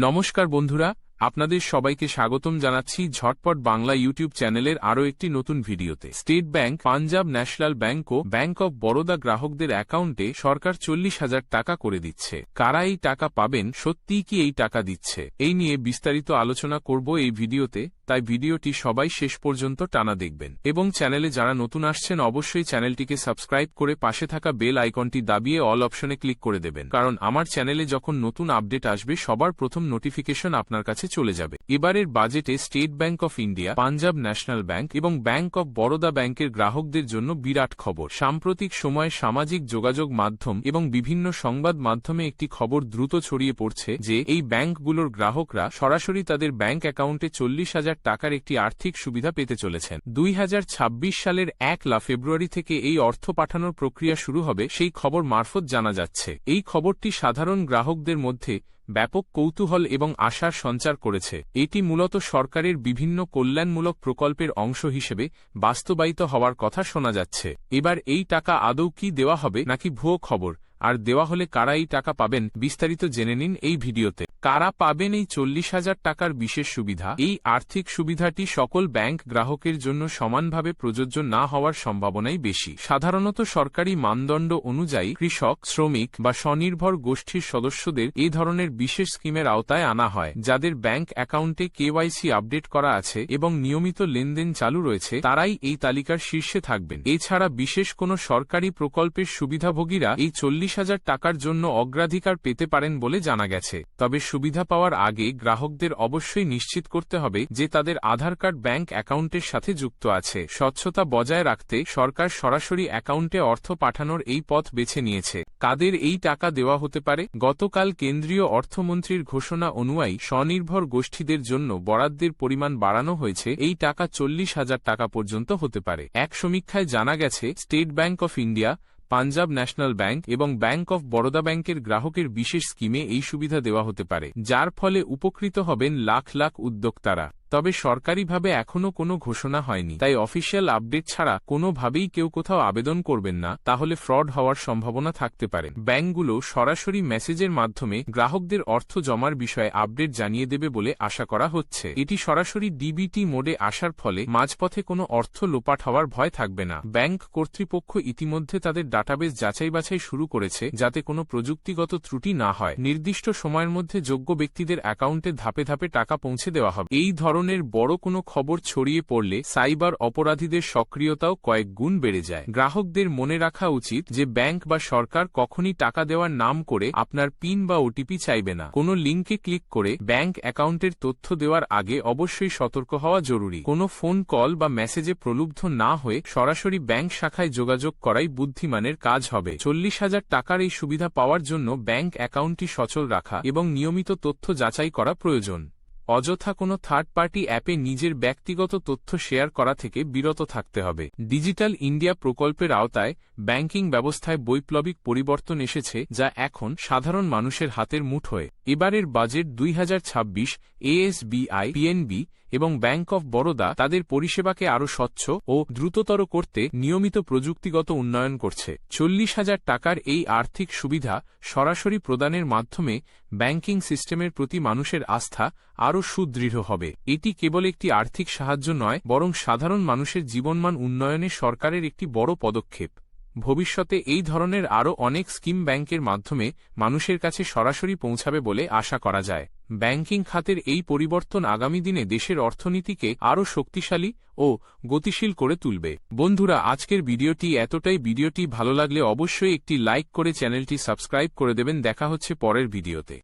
নমস্কার বন্ধুরা, আপনাদের সবাইকে স্বাগতম জানাচ্ছি ঝটপট বাংলা ইউটিউব চ্যানেলের আরও একটি নতুন ভিডিওতে। State Bank, Punjab National Bank O bank of Baroda গ্রাহকদের অ্যাকাউন্টে সরকার চল্লিশ হাজার টাকা করে দিচ্ছে। কারা এই টাকা পাবেন, সত্যিই কি এই টাকা দিচ্ছে? এই নিয়ে বিস্তারিত আলোচনা করব এই ভিডিওতে। তাই ভিডিওটি সবাই শেষ পর্যন্ত টানা দেখবেন। এবং চ্যানেলে যারা নতুন আসছেন অবশ্যই চ্যানেলটিকে সাবস্ক্রাইব করে পাশে থাকা বেল আইকনটি দাবিয়ে অল অপশনে ক্লিক করে দেবেন। কারণ আমার চ্যানেলে যখন নতুন আপডেট আসবে, সবার প্রথম নোটিফিকেশন আপনার কাছে চলে যাবে। এবারের বাজেটে State Bank of India, Punjab National Bank এবং ব্যাংক অব বরোদা ব্যাংকের গ্রাহকদের জন্য বিরাট খবর। সাম্প্রতিক সময়ে সামাজিক যোগাযোগ মাধ্যম এবং বিভিন্ন সংবাদ মাধ্যমে একটি খবর দ্রুত ছড়িয়ে পড়ছে যে, এই ব্যাংকগুলোর গ্রাহকরা সরাসরি তাদের ব্যাংক অ্যাকাউন্টে চল্লিশ হাজার টাকার একটি আর্থিক সুবিধা পেতে চলেছেন। দুই হাজার ছাব্বিশ সালের এক লা ফেব্রুয়ারি থেকে এই অর্থ পাঠানোর প্রক্রিয়া শুরু হবে সেই খবর মারফত জানা যাচ্ছে। এই খবরটি সাধারণ গ্রাহকদের মধ্যে ব্যাপক কৌতূহল এবং আশার সঞ্চার করেছে। এটি মূলত সরকারের বিভিন্ন কল্যাণমূলক প্রকল্পের অংশ হিসেবে বাস্তবায়িত হওয়ার কথা শোনা যাচ্ছে। এবার এই টাকা আদৌ কি দেওয়া হবে নাকি ভুয়ো খবর? আর দেওয়া হলে কারা এই টাকা পাবেন, বিস্তারিত জেনে নিন এই ভিডিওতে। কারা পাবেন এই চল্লিশ হাজার টাকার বিশেষ সুবিধা? এই আর্থিক সুবিধাটি সকল ব্যাংক গ্রাহকের জন্য সমানভাবে প্রযোজ্য না হওয়ার সম্ভাবনাই বেশি। সাধারণত সরকারি মানদণ্ড অনুযায়ী কৃষক, শ্রমিক বা স্বনির্ভর গোষ্ঠীর সদস্যদের এই ধরনের বিশেষ স্কিমের আওতায় আনা হয়, যাদের ব্যাংক অ্যাকাউন্টে কেওয়াইসি আপডেট করা আছে এবং নিয়মিত লেনদেন চালু রয়েছে, তারাই এই তালিকার শীর্ষে থাকবেন। এছাড়া বিশেষ কোনো সরকারি প্রকল্পের সুবিধাভোগীরা এই চল্লিশ হাজার টাকার জন্য অগ্রাধিকার পেতে পারেন বলে জানা গেছে। তবে সুবিধা পাওয়ার আগে গ্রাহকদের অবশ্যই নিশ্চিত করতে হবে যে তাদের আধার কার্ড ব্যাংক অ্যাকাউন্টের সাথে যুক্ত আছে। স্বচ্ছতা বজায় রাখতে সরকার সরাসরি অ্যাকাউন্টে অর্থ পাঠানোর এই পথ বেছে নিয়েছে। কাদের এই টাকা দেওয়া হতে পারে? গতকাল কেন্দ্রীয় অর্থমন্ত্রীর ঘোষণা অনুযায়ী স্বনির্ভর গোষ্ঠীদের জন্য বরাদ্দের পরিমাণ বাড়ানো হয়েছে। এই টাকা চল্লিশ হাজার টাকা পর্যন্ত হতে পারে। এক সমীক্ষায় জানা গেছে, State Bank of India Punjab National Bank এবং ব্যাংক অফ বরোদা ব্যাংকের গ্রাহকের বিশেষ স্কিমে এই সুবিধা দেওয়া হতে পারে, যার ফলে উপকৃত হবেন লাখ লাখ উদ্যোক্তারা। তবে সরকারিভাবে এখনও কোনো ঘোষণা হয়নি। তাই অফিসিয়াল আপডেট ছাড়া কোনোভাবেই কেউ কোথাও আবেদন করবেন না, তাহলে ফ্রড হওয়ার সম্ভাবনা থাকতে পারে। ব্যাংকগুলো সরাসরি মেসেজের মাধ্যমে গ্রাহকদের অর্থ জমার বিষয়ে আপডেট জানিয়ে দেবে বলে আশা করা হচ্ছে। এটি সরাসরি ডিবিটি মোডে আসার ফলে মাঝপথে কোনো অর্থ লোপাট হওয়ার ভয় থাকবে না। ব্যাংক কর্তৃপক্ষ ইতিমধ্যে তাদের ডাটাবেস যাচাই বাছাই শুরু করেছে, যাতে কোনো প্রযুক্তিগত ত্রুটি না হয়। নির্দিষ্ট সময়ের মধ্যে যোগ্য ব্যক্তিদের অ্যাকাউন্টে ধাপে ধাপে টাকা পৌঁছে দেওয়া হবে। এই ধরনের ধরনের বড় কোনো খবর ছড়িয়ে পড়লে সাইবার অপরাধীদের সক্রিয়তাও কয়েক গুণ বেড়ে যায়। গ্রাহকদের মনে রাখা উচিত যে ব্যাংক বা সরকার কখনই টাকা দেওয়ার নাম করে আপনার পিন বা ওটিপি চাইবে না। কোনো লিঙ্কে ক্লিক করে ব্যাংক অ্যাকাউন্টের তথ্য দেওয়ার আগে অবশ্যই সতর্ক হওয়া জরুরি। কোনো ফোন কল বা মেসেজে প্রলুব্ধ না হয়ে সরাসরি ব্যাংক শাখায় যোগাযোগ করাই বুদ্ধিমানের কাজ হবে। চল্লিশ হাজার টাকার এই সুবিধা পাওয়ার জন্য ব্যাংক অ্যাকাউন্টটি সচল রাখা এবং নিয়মিত তথ্য যাচাই করা প্রয়োজন। অযথা কোনো থার্ড পার্টি অ্যাপে নিজের ব্যক্তিগত তথ্য শেয়ার করা থেকে বিরত থাকতে হবে। ডিজিটাল ইন্ডিয়া প্রকল্পের আওতায় ব্যাংকিং ব্যবস্থায় বৈপ্লবিক পরিবর্তন এসেছে যা এখন সাধারণ মানুষের হাতের মুঠোয়। এবারের বাজেট দুই হাজার ছাব্বিশ, এএসবিআই, পিএনবি এবং ব্যাংক অফ বরোদা তাদের পরিষেবাকে আরও স্বচ্ছ ও দ্রুততর করতে নিয়মিত প্রযুক্তিগত উন্নয়ন করছে। চল্লিশ হাজার টাকার এই আর্থিক সুবিধা সরাসরি প্রদানের মাধ্যমে ব্যাংকিং সিস্টেমের প্রতি মানুষের আস্থা আরও সুদৃঢ় হবে। এটি কেবল একটি আর্থিক সাহায্য নয়, বরং সাধারণ মানুষের জীবনমান উন্নয়নে সরকারের একটি বড় পদক্ষেপ। ভবিষ্যতে এই ধরনের আরও অনেক স্কিম ব্যাংকের মাধ্যমে মানুষের কাছে সরাসরি পৌঁছাবে বলে আশা করা যায়। ব্যাংকিং খাতের এই পরিবর্তন আগামী দিনে দেশের অর্থনীতিকে আরও শক্তিশালী ও গতিশীল করে তুলবে। বন্ধুরা, আজকের ভিডিওটি এতটাই। ভিডিওটি ভালো লাগলে অবশ্যই একটি লাইক করে চ্যানেলটি সাবস্ক্রাইব করে দেবেন। দেখা হচ্ছে পরের ভিডিওতে।